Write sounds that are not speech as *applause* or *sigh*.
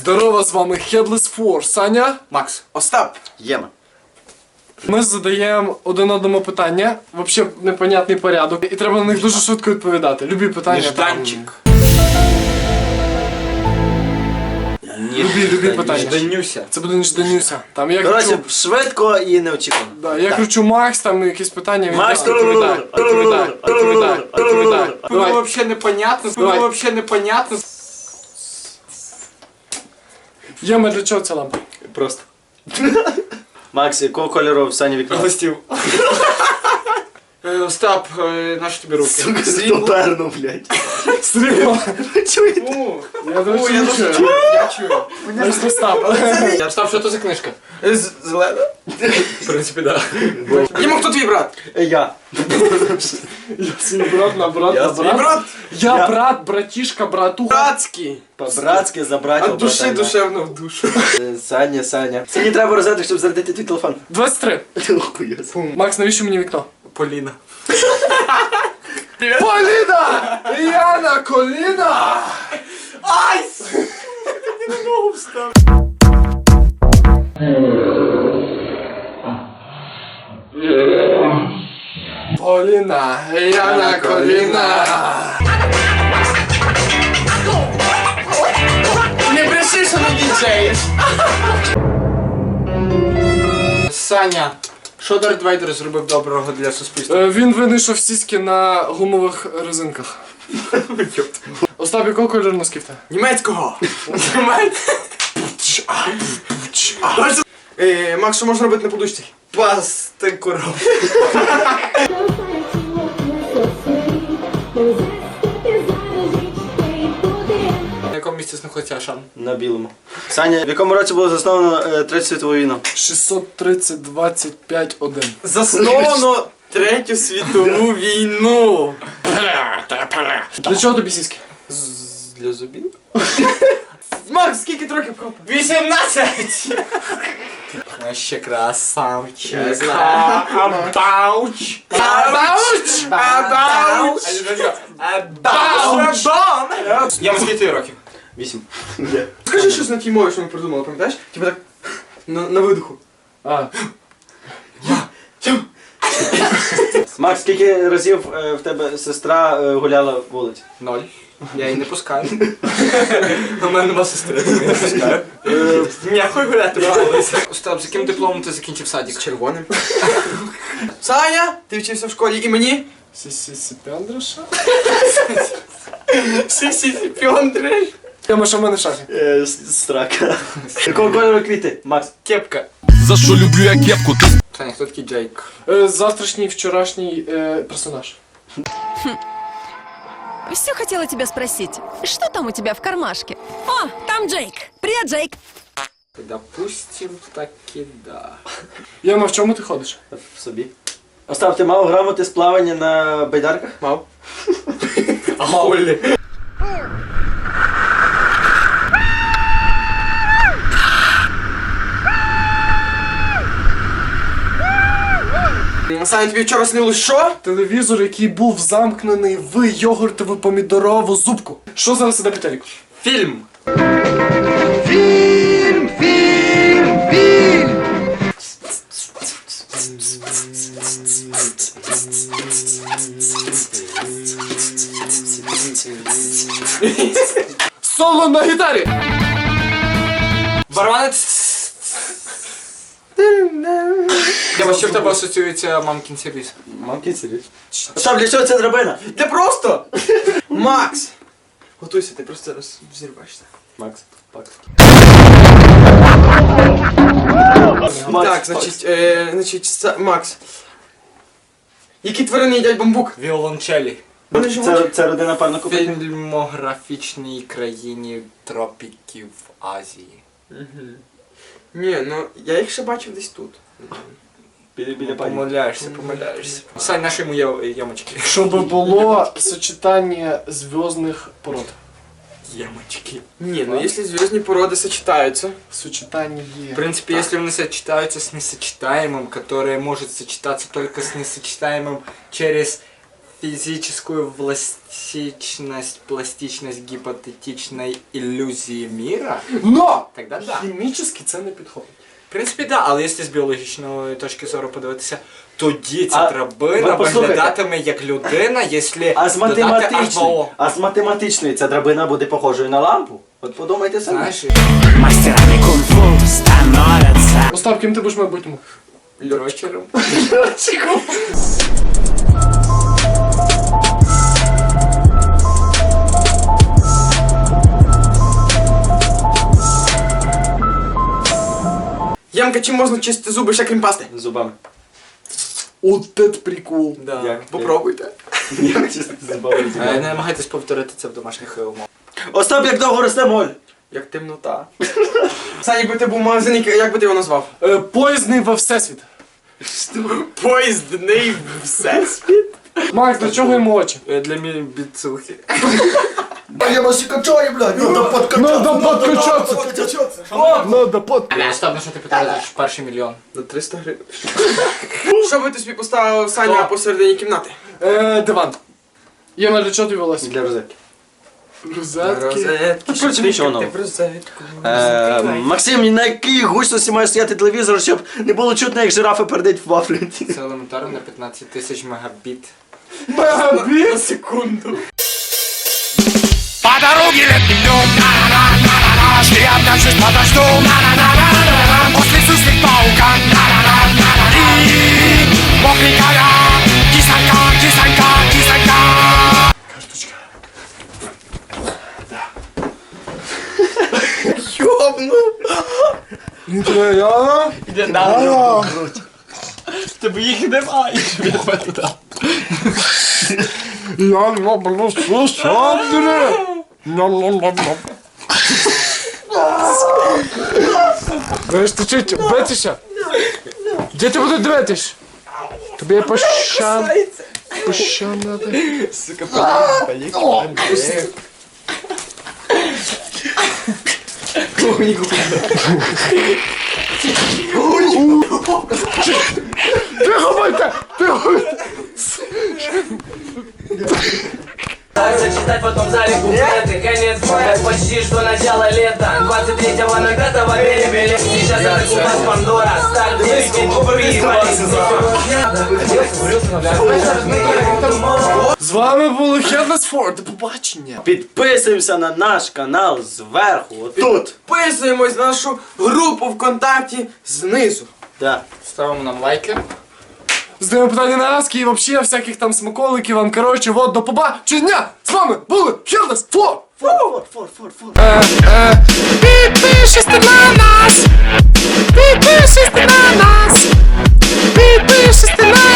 Здорово, з вами Headless Four. Саня. Макс. Остап. Єма. Ми задаємо один одному питання, взагалі непонятний порядок, і треба на них дуже швидко відповідати. Любі питання. Нежданчик. Любі, любі питання. Жданюся. Це буде Нежданюся. Там я Коротше, кричу, швидко і неочікувано. да, я кричу Макс, там якісь питання, він Макс, просто відповідає. Відповідає, відповідає, відповідає. Було Давай. вообще непонятно, вообще непонятно. Єма, для чого ця лампа? Просто. Макс, якого кольору в сані вікна? Гостів. Е, Остап, е, наші тобі руки. Сука, з блядь. Стріма. Чуєте? О, Я я чую. Я чую. Остап. Остап, що це за книжка? Зелена? В принципі, да. Діма, хто твій брат? Е, Я. Я свій брат на брат на брат. брат. Я Я- брат, братішка, братуха. Братський. По-братськи за братів. От душі душевно в душу. Е, Саня, Саня. Сані треба розетку, щоб зарядити твій телефон. 23. *laughs* Охуєс. Макс, навіщо мені вікно? Поліна. Поліна! Я на коліна! Ай! Поліна, я на коліна! Не бреши, що не діджеєш. Саня, що Дарт Вейдер зробив доброго для суспільства? Е, Він винайшов сіськи на гумових резинках. *laughs* Остап, якого кольору носків те? тебе? Німецького! *laughs* Е, Макс, що можна робити на подушці? Пасти коров. *laughs* знаходиться Ашан? На білому. Саня, в якому році було засновано е, Третю світову війну? 630 25 1. Засновано *laughs* Третю світову війну. Для чого тобі сіськи? Для зубів? *laughs* Макс, скільки років копа? 18! А ще красавчик. Абауч! Абауч! Абауч! Абауч! Я вам скільки років? Вісім. Скажи щось на тій мові, що ми придумали, пам'ятаєш? Типа так на, на видуху. А, Макс, скільки разів е, в тебе сестра е, гуляла вулиці? Ноль. Я її не пускаю. *laughs* У мене нема сестри, я не пускаю. Ніякої гуляти бавилися. Остап, з яким дипломом ти закінчив садик? З червоним. Саня, ти вчився в школі і мені? Сі-сі-сі, піондриш. Єма, що в мене в шафі? Е, с- Страка. *laughs* Якого кольору квіти? Макс. Кепка. За що люблю я кепку? Ти Саня, хто такий Джейк? Е, Завтрашній, вчорашній е, персонаж. Все хотела тебя спросить. Что там у тебя в кармашке? О, там Джейк. Привет, Джейк. Допустим, таки да. Єма, в чому ти ходиш? В собі. Остап, ти мав грамоти з плавання на байдарках? Мав. *laughs* А Саня, тобі вчора снилось що? Телевізор, який був замкнений в йогуртову помідорову зубку. Що зараз іде по телеку? Фільм. Соло на гітарі! Барабанець. Я що в тебе асоціюється мамкін сервіс? Мамки сидить. Остап, для чого це драбина? Де просто? Макс! Готуйся, ти просто зараз взірвешся. Макс. Макс. Так, значить, е, значить, са- Макс. Які тварини їдять бамбук? Віолончелі. Вони живуть Це, це родина певно в купить. фільмографічній країні тропіків Азії. Ні, ну я їх ще бачив десь тут. *laughs* Біля, біля пані. Помиляєшся, помиляєшся. Сань, наші йому я- ямочки. Щоб було сочетання зв'язних пород. Ямочки. Не, ну если звездные породы сочетаются, Сочетання є. в принципе, если они сочетаются с несочетаемым, которое может сочетаться только с несочетаемым через физическую властичность, пластичность гипотетичной иллюзии мира, Но! тогда да. Хімічно це не підходить. В принципі, да, але якщо з біологічної точки зору подивитися, тоді ця А, драбина ви послухайте. виглядатиме як людина, якщо А з додати математичної, H2O. а з математичної ця драбина буде похожою на лампу? От подумайте самі. Знаєш, Мастерами кунг-фу становятся Остап, ким ти будеш майбутньому? льотчером. Ямка, чим можна чистити зуби ще крім пасти? Зубами. От це прикол. Да. Як? Попробуйте. Як чистити зубами? Е, Не намагайтесь повторити це в домашніх е, умовах. Остап, як довго росте моль? Як темнота. *laughs* Саня, якби ти був магазин, як би ти його назвав? Е, поїздний во всесвіт. Поїздний всесвіт. Макс, до чого йому очі? Е, Для *laughs* мі біцухи. Надо подкачатися. Надо под... Остап, на що ти питаєш перший мільйон? За 300 гривень. *laughs* Що би ти собі поставив Саня посередині кімнати? Е, диван. Є на для волосся? Для розетки. Розетки. Розетки. Коротше, нічого нового. Е, Максим, на якій гучності має стояти телевізор, щоб не було чутно, як жирафа передить в вафлі? Це елементарно на 15 тисяч мегабіт. Мегабіт? На секунду. По дороге летним днем На-на-на-на-на-на Смеявнявшись подожду На-на-на-на-на-на После суслик паука На-на-на-на-на И мокренькая Кисонька, кисонька, кисонька Йобну. Ніхуя. Тебе їх немає. Я люблю сусади. Ням-ням-ням-ням. Будеш ти чуть битися? Де ти будеш дивитись? Тобі пощан... Пощан надо. Тихо 23-го на 5-го билет Сейчас кубас Пандора Старт З вами Headless Four. До побачення. Підписуємося на наш канал зверху, отут. Підписуємось на нашу групу ВКонтакті знизу. Да. Ставимо нам лайки. Задаємо питання на аски і вообще всяких там смаколиків вам. Коротше, вот, до побачення. З вами були Headless Фур, фур, фур, фур, е, е. фур. Підпишись ти на нас. Підпишись ти на нас. Підпишись ти на нас.